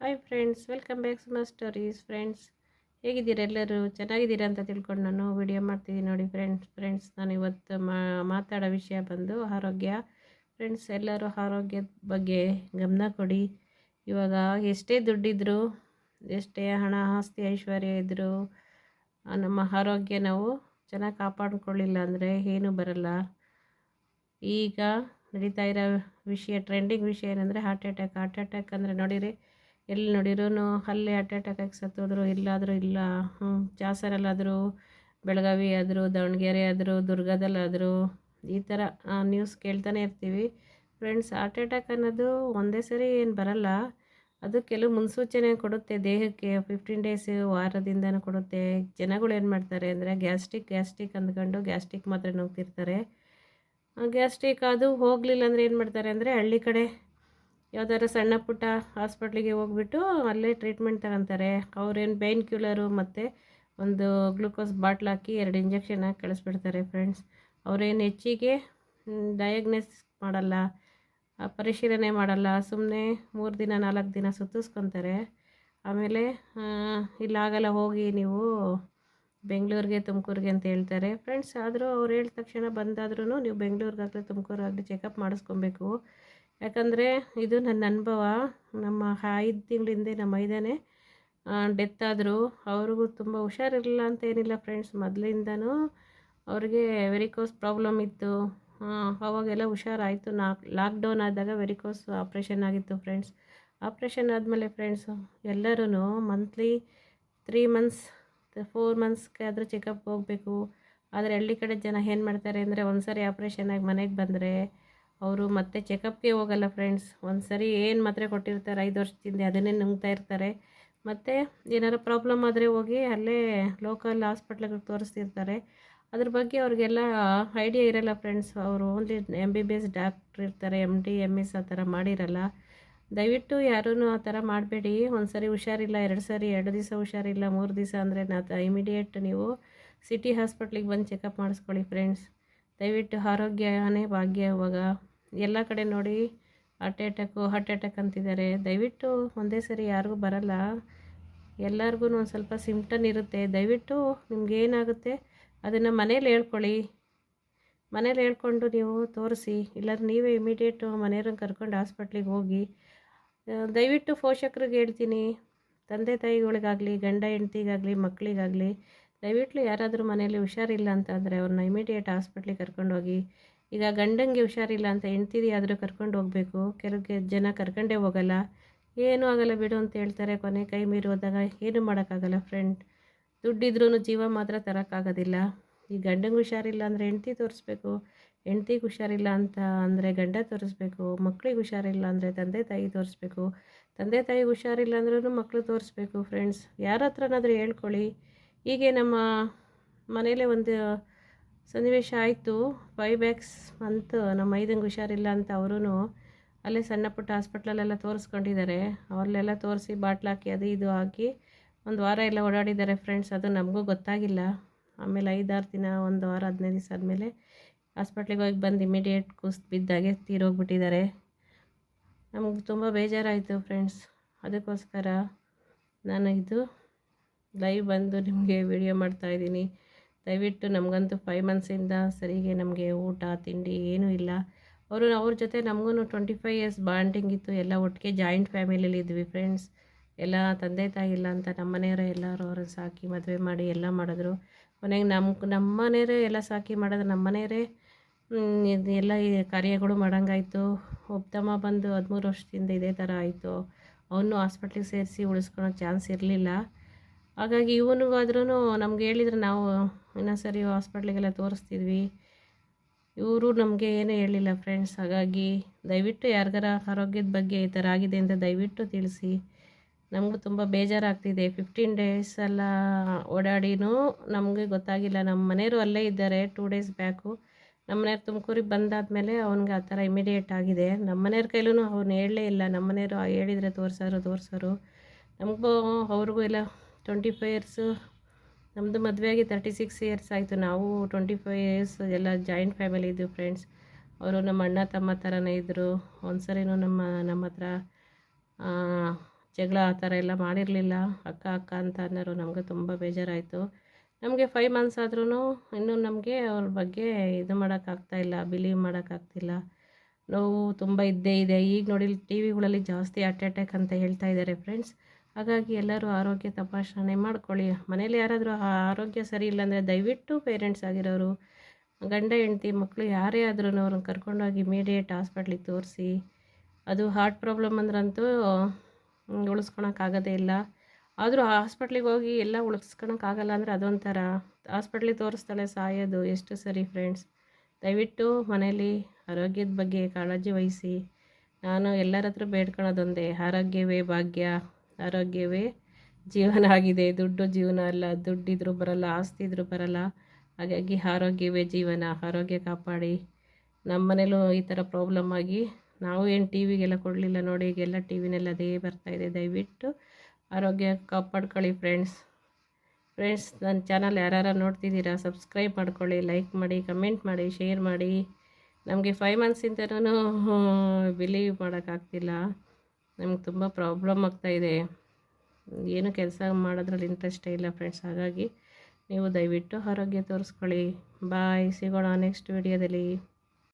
Hi friends welcome back to my stories friends ಹೇಗಿದ್ದೀರಾ ಎಲ್ಲರೂ? ಚೆನ್ನಾಗಿದ್ದೀರಾ ಅಂತ ತಿಳ್ಕೊಂಡು ನಾನು ವಿಡಿಯೋ ಮಾಡ್ತಿದ್ದೀನಿ ನೋಡಿ ಫ್ರೆಂಡ್ಸ್ ಫ್ರೆಂಡ್ಸ್ ನಾನು ಇವತ್ತು ಮಾತಾಡೋ ವಿಷಯ ಬಂದು ಆರೋಗ್ಯ. ಫ್ರೆಂಡ್ಸ್ ಎಲ್ಲರೂ ಆರೋಗ್ಯದ ಬಗ್ಗೆ ಗಮನ ಕೊಡಿ. ಇವಾಗ ಎಷ್ಟೇ ದುಡ್ಡಿದ್ರು, ಎಷ್ಟೇ ಹಣ, ಆಸ್ತಿ, ಐಶ್ವರ್ಯ ಇದ್ದರು ನಮ್ಮ ಆರೋಗ್ಯ ನಾವು ಚೆನ್ನಾಗಿ ಕಾಪಾಡ್ಕೊಳ್ಳಿಲ್ಲ ಅಂದರೆ ಏನೂ ಬರಲ್ಲ. ಈಗ ನಡೀತಾ ಇರೋ ವಿಷಯ ಟ್ರೆಂಡಿಂಗ್ ವಿಷಯ ಏನಂದರೆ ಹಾರ್ಟ್ ಅಟ್ಯಾಕ್ ಹಾರ್ಟ್ ಅಟ್ಯಾಕ್ ಅಂದರೆ ನೋಡಿರಿ ಎಲ್ಲಿ ನೋಡಿರೂ ಅಲ್ಲೇ ಹಾರ್ಟ್ ಅಟ್ಯಾಕ್ ಆಗಿ ಸತ್ತೋದ್ರು, ಇಲ್ಲಾದರೂ ಇಲ್ಲ. ಚಾಸರಲ್ಲಾದರೂ ಬೆಳಗಾವಿ ಆದರೂ ದಾವಣಗೆರೆ ಆದರೂ ದುರ್ಗದಲ್ಲಾದರೂ ಈ ಥರ ನ್ಯೂಸ್ ಕೇಳ್ತಾನೆ ಇರ್ತೀವಿ. ಫ್ರೆಂಡ್ಸ್ ಹಾರ್ಟ್ ಅಟ್ಯಾಕ್ ಅನ್ನೋದು ಒಂದೇ ಸರಿ ಏನು ಬರಲ್ಲ. ಅದು ಕೆಲವು ಮುನ್ಸೂಚನೆ ಕೊಡುತ್ತೆ, ದೇಹಕ್ಕೆ ಫಿಫ್ಟೀನ್ ಡೇಸ್ ವಾರದಿಂದನೂ ಕೊಡುತ್ತೆ. ಜನಗಳು ಏನು ಮಾಡ್ತಾರೆ ಅಂದರೆ ಗ್ಯಾಸ್ಟ್ರಿಕ್ ಗ್ಯಾಸ್ಟ್ರಿಕ್ ಅಂದ್ಕೊಂಡು ಗ್ಯಾಸ್ಟ್ರಿಕ್ ಮಾತ್ರ ನುಗ್ತಿರ್ತಾರೆ. ಗ್ಯಾಸ್ಟ್ರಿಕ್ ಅದು ಹೋಗಲಿಲ್ಲ ಅಂದರೆ ಏನು ಮಾಡ್ತಾರೆ ಅಂದರೆ ಹಳ್ಳಿ ಕಡೆ ಯಾವ್ದಾದ್ರು ಸಣ್ಣ ಪುಟ್ಟ ಹಾಸ್ಪಿಟ್ಲಿಗೆ ಹೋಗ್ಬಿಟ್ಟು ಅಲ್ಲೇ ಟ್ರೀಟ್ಮೆಂಟ್ ತಗೊತಾರೆ. ಅವ್ರೇನು ಪೈನ್ ಕ್ಯೂಲರು ಮತ್ತು ಒಂದು ಗ್ಲೂಕೋಸ್ ಬಾಟ್ಲ್ ಹಾಕಿ ಎರಡು ಇಂಜೆಕ್ಷನ್ ಹಾಕಿ ಕಳಿಸ್ಬಿಡ್ತಾರೆ ಫ್ರೆಂಡ್ಸ್. ಅವ್ರೇನು ಹೆಚ್ಚಿಗೆ ಡಯಾಗ್ನೋಸ್ ಮಾಡಲ್ಲ, ಪರಿಶೀಲನೆ ಮಾಡಲ್ಲ ಸುಮ್ಮನೆ ಮೂರು ದಿನ, ನಾಲ್ಕು ದಿನ ಸುತ್ತಿಸ್ಕೊತಾರೆ. ಆಮೇಲೆ ಇಲ್ಲಾಗಲ್ಲ ಹೋಗಿ ನೀವು ಬೆಂಗಳೂರಿಗೆ, ತುಮಕೂರಿಗೆ ಅಂತ ಹೇಳ್ತಾರೆ. ಫ್ರೆಂಡ್ಸ್, ಆದರೂ ಅವ್ರು ಹೇಳಿದ ತಕ್ಷಣ ಬಂದಾದ್ರೂ ನೀವು ಬೆಂಗಳೂರಿಗಾಗಲಿ ತುಮಕೂರಾಗಲಿ ಚೆಕಪ್ ಮಾಡಿಸ್ಕೊಬೇಕು. ಯಾಕಂದರೆ ಇದು ನನ್ನ ಅನುಭವ. ನಮ್ಮ ಐದು ತಿಂಗಳ ಹಿಂದೆ ನಮ್ಮ ಐದನೇ ಡೆತ್ ಆದರು. ಅವ್ರಿಗೂ ತುಂಬ ಹುಷಾರಿರಲಿಲ್ಲ ಅಂತ ಏನಿಲ್ಲ ಫ್ರೆಂಡ್ಸ್ ಮೊದಲಿಂದನೂ ಅವ್ರಿಗೆ ವೆರಿಕೋಸ್ ಪ್ರಾಬ್ಲಮ್ ಇತ್ತು. ಅವಾಗೆಲ್ಲ ಹುಷಾರಾಯಿತು. ನಾಕ್ ಲಾಕ್ಡೌನ್ ಆದಾಗ ವೆರಿಕೋಸ್ ಆಪ್ರೇಷನ್ ಆಗಿತ್ತು ಫ್ರೆಂಡ್ಸ್ ಆಪ್ರೇಷನ್ ಆದಮೇಲೆ ಫ್ರೆಂಡ್ಸು ಎಲ್ಲರೂ ಮಂತ್ಲಿ ತ್ರೀ ಮಂತ್ಸ್ ಫೋರ್ ಮಂತ್ಸ್ಗೆ ಆದರೂ ಚೆಕಪ್ ಹೋಗಬೇಕು. ಆದರೆ ಹಳ್ಳಿ ಕಡೆ ಜನ ಏನು ಮಾಡ್ತಾರೆ ಅಂದರೆ ಒಂದು ಸಾರಿ ಆಪ್ರೇಷನ್ ಆಗಿ ಮನೆಗೆ ಬಂದರೆ ಅವರು ಮತ್ತೆ ಚೆಕಪ್ಗೆ ಹೋಗಲ್ಲ ಫ್ರೆಂಡ್ಸ್ ಒಂದು ಸರಿ ಏನು ಮಾತ್ರೆ ಕೊಟ್ಟಿರ್ತಾರೆ, ಐದು ವರ್ಷದಿಂದ ಅದನ್ನೇ ನುಂಗ್ತಾ ಇರ್ತಾರೆ. ಮತ್ತು ಏನಾರು ಪ್ರಾಬ್ಲಮ್ ಆದರೆ ಹೋಗಿ ಅಲ್ಲೇ ಲೋಕಲ್ ಹಾಸ್ಪಿಟ್ಲಿಗೆ ತೋರಿಸ್ತಿರ್ತಾರೆ. ಅದ್ರ ಬಗ್ಗೆ ಅವ್ರಿಗೆಲ್ಲ ಐಡಿಯಾ ಇರಲ್ಲ ಫ್ರೆಂಡ್ಸ್ ಅವರು only M B B S doctor ಇರ್ತಾರೆ ಎಂ ಡಿ ಎಂ ಎಸ್ ಆ ಥರ ಮಾಡಿರಲ್ಲ. ದಯವಿಟ್ಟು ಯಾರೂ ಆ ಥರ ಮಾಡಬೇಡಿ. ಒಂದು ಸರಿ ಹುಷಾರಿಲ್ಲ, ಎರಡು ಸರಿ, ಎರಡು ದಿವಸ ಹುಷಾರಿಲ್ಲ, ಮೂರು ದಿವಸ ಅಂದರೆ ನಾ ಇಮಿಡಿಯೇಟ್ ನೀವು ಸಿಟಿ ಹಾಸ್ಪಿಟ್ಲಿಗೆ ಬಂದು ಚೆಕಪ್ ಮಾಡಿಸ್ಕೊಳ್ಳಿ ಫ್ರೆಂಡ್ಸ್ ದಯವಿಟ್ಟು ಆರೋಗ್ಯನೇ ಭಾಗ್ಯ ಇವಾಗ. ಎಲ್ಲ ಕಡೆ ನೋಡಿ ಹಾರ್ಟ್ ಅಟ್ಯಾಕು ಹಾರ್ಟ್ ಅಟ್ಯಾಕ್ ಅಂತಿದ್ದಾರೆ. ದಯವಿಟ್ಟು ಒಂದೇ ಸರಿ ಯಾರಿಗೂ ಬರಲ್ಲ. ಎಲ್ಲರಿಗೂ ಒಂದು ಸ್ವಲ್ಪ ಸಿಮ್ಟನ್ ಇರುತ್ತೆ. ದಯವಿಟ್ಟು ನಿಮಗೇನಾಗುತ್ತೆ ಅದನ್ನು ಮನೇಲಿ ಹೇಳ್ಕೊಳ್ಳಿ. ಮನೇಲಿ ಹೇಳ್ಕೊಂಡು ನೀವು ತೋರಿಸಿ. ಇಲ್ಲಾಂದ್ರೆ ನೀವೇ ಇಮಿಡಿಯೇಟು ಮನೆಯವ್ರನ್ನ ಕರ್ಕೊಂಡು ಹಾಸ್ಪಿಟ್ಲಿಗೆ ಹೋಗಿ. ದಯವಿಟ್ಟು ಪೋಷಕರಿಗೆ ಹೇಳ್ತೀನಿ. ತಂದೆ ತಾಯಿಗಳಿಗಾಗಲಿ, ಗಂಡ ಹೆಂಡ್ತಿಗಾಗಲಿ, ಮಕ್ಕಳಿಗಾಗಲಿ, ದಯವಿಟ್ಟು ಯಾರಾದರೂ ಮನೇಲಿ ಹುಷಾರಿಲ್ಲ ಅಂತಂದರೆ ಅವ್ರನ್ನ ಇಮಿಡಿಯೇಟ್ ಹಾಸ್ಪಿಟ್ಲಿಗೆ ಕರ್ಕೊಂಡೋಗಿ ಈಗ ಗಂಡಂಗೆ ಹುಷಾರಿಲ್ಲ ಅಂತ ಹೆಂಡ್ತಿದಿ ಆದರೂ ಕರ್ಕೊಂಡು ಹೋಗಬೇಕು. ಕೆಲವು ಜನ ಕರ್ಕೊಂಡೇ ಹೋಗಲ್ಲ. ಏನೂ ಆಗಲ್ಲ ಬಿಡು ಅಂತ ಹೇಳ್ತಾರೆ. ಕೊನೆ ಕೈ ಮೀರಿ ಹೋದಾಗ ಏನೂ ಮಾಡೋಕ್ಕಾಗಲ್ಲ ಫ್ರೆಂಡ್ ದುಡ್ಡಿದ್ರೂ ಜೀವ ಮಾತ್ರ ತರೋಕ್ಕಾಗೋದಿಲ್ಲ. ಈ ಗಂಡಂಗೆ ಹುಷಾರಿಲ್ಲ ಅಂದರೆ ಹೆಂಡ್ತಿ ತೋರಿಸ್ಬೇಕು. ಹೆಂಡ್ತಿಗೆ ಹುಷಾರಿಲ್ಲ ಅಂತ ಅಂದರೆ ಗಂಡ ತೋರಿಸ್ಬೇಕು. ಮಕ್ಳಿಗೆ ಹುಷಾರಿಲ್ಲ ಅಂದರೆ ತಂದೆ ತಾಯಿ ತೋರಿಸ್ಬೇಕು. ತಂದೆ ತಾಯಿಗೆ ಹುಷಾರಿಲ್ಲ ಅಂದ್ರೂ ಮಕ್ಕಳು ತೋರಿಸ್ಬೇಕು ಫ್ರೆಂಡ್ಸ್ ಯಾರ ಹತ್ರನಾದರೂ ಹೇಳ್ಕೊಳ್ಳಿ. ಹೀಗೆ ನಮ್ಮ ಮನೇಲೇ ಒಂದು ಸನ್ನಿವೇಶ ಆಯಿತು. ಫೈವ್ ಬ್ಯಾಕ್ಸ್ ಮಂತ್ ನಮ್ಮ ಐದಂಗೆ ಹುಷಾರಿಲ್ಲ ಅಂತ ಅವರೂ ಅಲ್ಲೇ ಸಣ್ಣ ಪುಟ್ಟ ಹಾಸ್ಪಿಟ್ಲಲ್ಲೆಲ್ಲ ತೋರಿಸ್ಕೊಂಡಿದ್ದಾರೆ. ಅವರಲ್ಲೆಲ್ಲ ತೋರಿಸಿ ಬಾಟ್ಲ್ ಹಾಕಿ ಅದು ಇದು ಹಾಕಿ ಒಂದು ವಾರ ಎಲ್ಲ ಓಡಾಡಿದ್ದಾರೆ ಫ್ರೆಂಡ್ಸ್ ಅದು ನಮಗೂ ಗೊತ್ತಾಗಿಲ್ಲ. ಆಮೇಲೆ ಐದಾರು ದಿನ, ಒಂದು ವಾರ, ಹದಿನೈದು ದಿವಸ ಆದಮೇಲೆ ಹಾಸ್ಪಿಟ್ಲಿಗೆ ಹೋಗಿ ಬಂದು ಇಮಿಡಿಯೇಟ್ ಕುಸ್ತು ಬಿದ್ದಾಗೆ ತೀರೋಗ್ಬಿಟ್ಟಿದ್ದಾರೆ. ನಮಗೆ ತುಂಬ ಬೇಜಾರಾಯಿತು ಫ್ರೆಂಡ್ಸ್ ಅದಕ್ಕೋಸ್ಕರ ನಾನು ಇದು ಲೈವ್ ಬಂದು ನಿಮಗೆ ವಿಡಿಯೋ ಮಾಡ್ತಾಯಿದ್ದೀನಿ ದಯವಿಟ್ಟು ನಮಗಂತೂ ಫೈವ್ ಮಂತ್ಸಿಂದ ಸರಿಗೆ ನಮಗೆ ಊಟ, ತಿಂಡಿ ಏನೂ ಇಲ್ಲ. ಅವರು ಅವ್ರ ಜೊತೆ ನಮಗೂ ಟ್ವೆಂಟಿ ಫೈವ್ ಇಯರ್ಸ್ ಬಾಂಡಿಂಗ್ ಇತ್ತು. ಎಲ್ಲ ಒಟ್ಟಿಗೆ ಜಾಯಿಂಟ್ ಫ್ಯಾಮಿಲಿಯಲ್ಲಿ ಇದ್ವಿ ಫ್ರೆಂಡ್ಸ್ ಎಲ್ಲ ತಂದೆ ತಾಯಿ ಇಲ್ಲ ಅಂತ ನಮ್ಮ ಮನೆಯವರೇ ಎಲ್ಲರೂ ಅವ್ರನ್ನ ಸಾಕಿ ಮದುವೆ ಮಾಡಿ ಎಲ್ಲ ಮಾಡಿದ್ರು. ಕೊನೆಗೆ ನಮ್ಮ ನಮ್ಮ ಮನೆಯವರೇ ಎಲ್ಲ ಸಾಕಿ ಮಾಡಿದ್ರೆ ನಮ್ಮ ಮನೆಯವರೇ ಎಲ್ಲ ಕಾರ್ಯಗಳು ಮಾಡೋಂಗಾಯ್ತು. ಒಬ್ಬತಮ್ಮ ಬಂದು ಹದಿಮೂರು ವರ್ಷದಿಂದ ಇದೇ ಥರ ಆಯಿತು. ಅವನು ಹಾಸ್ಪಿಟ್ಲಿಗೆ ಸೇರಿಸಿ ಉಳಿಸ್ಕೊಳೋ ಚಾನ್ಸ್ ಇರಲಿಲ್ಲ. ಹಾಗಾಗಿ ಇವನಿಗಾದ್ರೂ ನಮ್ಗೆ ಹೇಳಿದ್ರೆ ನಾವು ಇನ್ನೊಂದು ಸರಿ ಹಾಸ್ಪಿಟ್ಲಿಗೆಲ್ಲ ತೋರಿಸ್ತಿದ್ವಿ. ಇವರು ನಮಗೆ ಏನೂ ಹೇಳಿಲ್ಲ ಫ್ರೆಂಡ್ಸ್ ಹಾಗಾಗಿ ದಯವಿಟ್ಟು ಯಾರಿಗಾರ ಆರೋಗ್ಯದ ಬಗ್ಗೆ ಈ ಥರ ಆಗಿದೆ ಅಂತ ದಯವಿಟ್ಟು ತಿಳಿಸಿ. ನಮಗೂ ತುಂಬ ಬೇಜಾರಾಗ್ತಿದೆ. ಫಿಫ್ಟೀನ್ ಡೇಸ್ ಎಲ್ಲ ಓಡಾಡಿನೂ ನಮಗೆ ಗೊತ್ತಾಗಿಲ್ಲ. ನಮ್ಮ ಮನೆಯವರು ಅಲ್ಲೇ ಇದ್ದಾರೆ ಟೂ ಡೇಸ್ ಬ್ಯಾಕು ನಮ್ಮ ಮನೆಯವ್ರು ತುಮಕೂರಿಗೆ ಬಂದಾದಮೇಲೆ ಅವ್ನಿಗೆ ಆ ಥರ ಇಮಿಡಿಯೇಟ್ ಆಗಿದೆ. ನಮ್ಮ ಮನೆಯವ್ರ ಕೈಲೂ ಅವ್ನು ಹೇಳಲೇ ಇಲ್ಲ. ನಮ್ಮ ಮನೆಯವರು ಹೇಳಿದರೆ ತೋರಿಸೋರು ತೋರಿಸೋರು. ನಮಗೂ ಅವ್ರಿಗೂ ಎಲ್ಲ ಟ್ವೆಂಟಿ ಫೈವ್ ಇಯರ್ಸು ನಮ್ಮದು ಮದುವೆಯಾಗಿ ತರ್ಟಿ ಸಿಕ್ಸ್ ಇಯರ್ಸ್ ಆಯಿತು. ನಾವು ಟ್ವೆಂಟಿ ಫೈವ್ ಇಯರ್ಸ್ ಎಲ್ಲ ಜಾಯಿಂಟ್ ಫ್ಯಾಮಿಲಿ ಇದ್ದೀವಿ ಫ್ರೆಂಡ್ಸ್ ಅವರು ನಮ್ಮ ಅಣ್ಣ, ತಮ್ಮ ಥರನೇ ಇದ್ದರು ಒಂದು ಸರಿನೂ ನಮ್ಮ ನಮ್ಮ ಹತ್ರ ಜಗಳ ಆ ಥರ ಎಲ್ಲ ಮಾಡಿರಲಿಲ್ಲ. ಅಕ್ಕ ಅಕ್ಕ ಅಂತ ಅನ್ನೋರು ನಮಗೆ ತುಂಬ ಬೇಜಾರಾಯಿತು. ನಮಗೆ ಫೈವ್ ಮಂತ್ಸ್ ಆದ್ರೂ ಇನ್ನೂ ನಮಗೆ ಅವ್ರ ಬಗ್ಗೆ ಇದು ಮಾಡೋಕ್ಕಾಗ್ತಾಯಿಲ್ಲ ಬಿಲೀವ್ ಮಾಡೋಕ್ಕಾಗ್ತಿಲ್ಲ. ನೋವು ತುಂಬ ಇದ್ದೇ ಇದೆ. ಈಗ ನೋಡಿ ಟಿ ವಿಗಳಲ್ಲಿ ಜಾಸ್ತಿ ಹಾರ್ಟ್ ಅಟ್ಯಾಕ್ ಅಂತ ಹೇಳ್ತಾ ಇದ್ದಾರೆ ಫ್ರೆಂಡ್ಸ್ ಹಾಗಾಗಿ ಎಲ್ಲರೂ ಆರೋಗ್ಯ ತಪಾಸಣೆ ಮಾಡ್ಕೊಳ್ಳಿ. ಮನೇಲಿ ಯಾರಾದರೂ ಆರೋಗ್ಯ ಸರಿ ಇಲ್ಲ ಅಂದರೆ ದಯವಿಟ್ಟು ಪೇರೆಂಟ್ಸ್ ಆಗಿರೋರು, ಗಂಡ, ಹೆಂಡತಿ ಮಕ್ಕಳು ಯಾರೇ ಆದ್ರೂ ಅವ್ರನ್ನ ಕರ್ಕೊಂಡೋಗಿ ಇಮಿಡಿಯೇಟ್ ಹಾಸ್ಪಿಟ್ಲಿಗೆ ತೋರಿಸಿ. ಅದು ಹಾರ್ಟ್ ಪ್ರಾಬ್ಲಮ್ ಅಂದ್ರಂತೂ ಉಳಿಸ್ಕೊಳಕ್ಕಾಗೋದೇ ಇಲ್ಲ. ಆದರೂ ಹಾಸ್ಪಿಟ್ಲಿಗೆ ಹೋಗಿ ಎಲ್ಲ ಉಳಿಸ್ಕೊಳಕ್ಕಾಗಲ್ಲ ಅಂದರೆ ಅದೊಂಥರ. ಹಾಸ್ಪಿಟ್ಲಿಗೆ ತೋರಿಸ್ತಾಳೆ ಸಾಯೋದು ಎಷ್ಟು ಸರಿ ಫ್ರೆಂಡ್ಸ್ ದಯವಿಟ್ಟು ಮನೇಲಿ ಆರೋಗ್ಯದ ಬಗ್ಗೆ ಕಾಳಜಿ ವಹಿಸಿ. ನಾನು ಎಲ್ಲರ ಹತ್ರ ಬೇಡ್ಕೊಳೋದೊಂದೇ, ಆರೋಗ್ಯವೇ ಭಾಗ್ಯ. ಆರೋಗ್ಯವೇ ಜೀವನ ಆಗಿದೆ. ದುಡ್ಡು ಜೀವನ ಅಲ್ಲ, ದುಡ್ಡಿದ್ರೂ ಬರಲ್ಲ ಆಸ್ತಿ ಇದ್ರೂ ಬರಲ್ಲ. ಹಾಗಾಗಿ ಆರೋಗ್ಯವೇ ಜೀವನ, ಆರೋಗ್ಯ ಕಾಪಾಡಿ. ನಮ್ಮ ಮನೇಲೂ ಈ ಥರ ಪ್ರಾಬ್ಲಮ್ ಆಗಿ ನಾವು ಏನು ಟಿ ವಿಗೆಲ್ಲ ಕೊಡಲಿಲ್ಲ ನೋಡಿ, ಈಗೆಲ್ಲ ಟಿ ವಿನೆಲ್ಲ ಅದೇ ಬರ್ತಾಯಿದೆ ದಯವಿಟ್ಟು ಆರೋಗ್ಯ ಕಾಪಾಡ್ಕೊಳ್ಳಿ ಫ್ರೆಂಡ್ಸ್ ಫ್ರೆಂಡ್ಸ್ ನನ್ನ ಚಾನಲ್ ಯಾರು ನೋಡ್ತಿದ್ದೀರಾ ಸಬ್ಸ್ಕ್ರೈಬ್ ಮಾಡ್ಕೊಳ್ಳಿ ಲೈಕ್ ಮಾಡಿ ಕಮೆಂಟ್ ಮಾಡಿ ಶೇರ್ ಮಾಡಿ. ನಮಗೆ ಫೈವ್ ಮಂತ್ಸಿಂದನೂ ಬಿಲೀವ್ ಮಾಡೋಕ್ಕಾಗ್ತಿಲ್ಲ. ನಮ್ಗೆ ತುಂಬ ಪ್ರಾಬ್ಲಮ್ ಆಗ್ತಾಯಿದೆ ಏನು ಕೆಲಸ ಮಾಡೋದ್ರಲ್ಲಿ ಇಂಟ್ರೆಸ್ಟೇ ಇಲ್ಲ ಫ್ರೆಂಡ್ಸ್ ಹಾಗಾಗಿ ನೀವು ದಯವಿಟ್ಟು ಆರೋಗ್ಯ ತೋರಿಸ್ಕೊಳ್ಳಿ. ಬಾಯ್ ಸಿಗೋಣ ನೆಕ್ಸ್ಟ್ ವಿಡಿಯೋದಲ್ಲಿ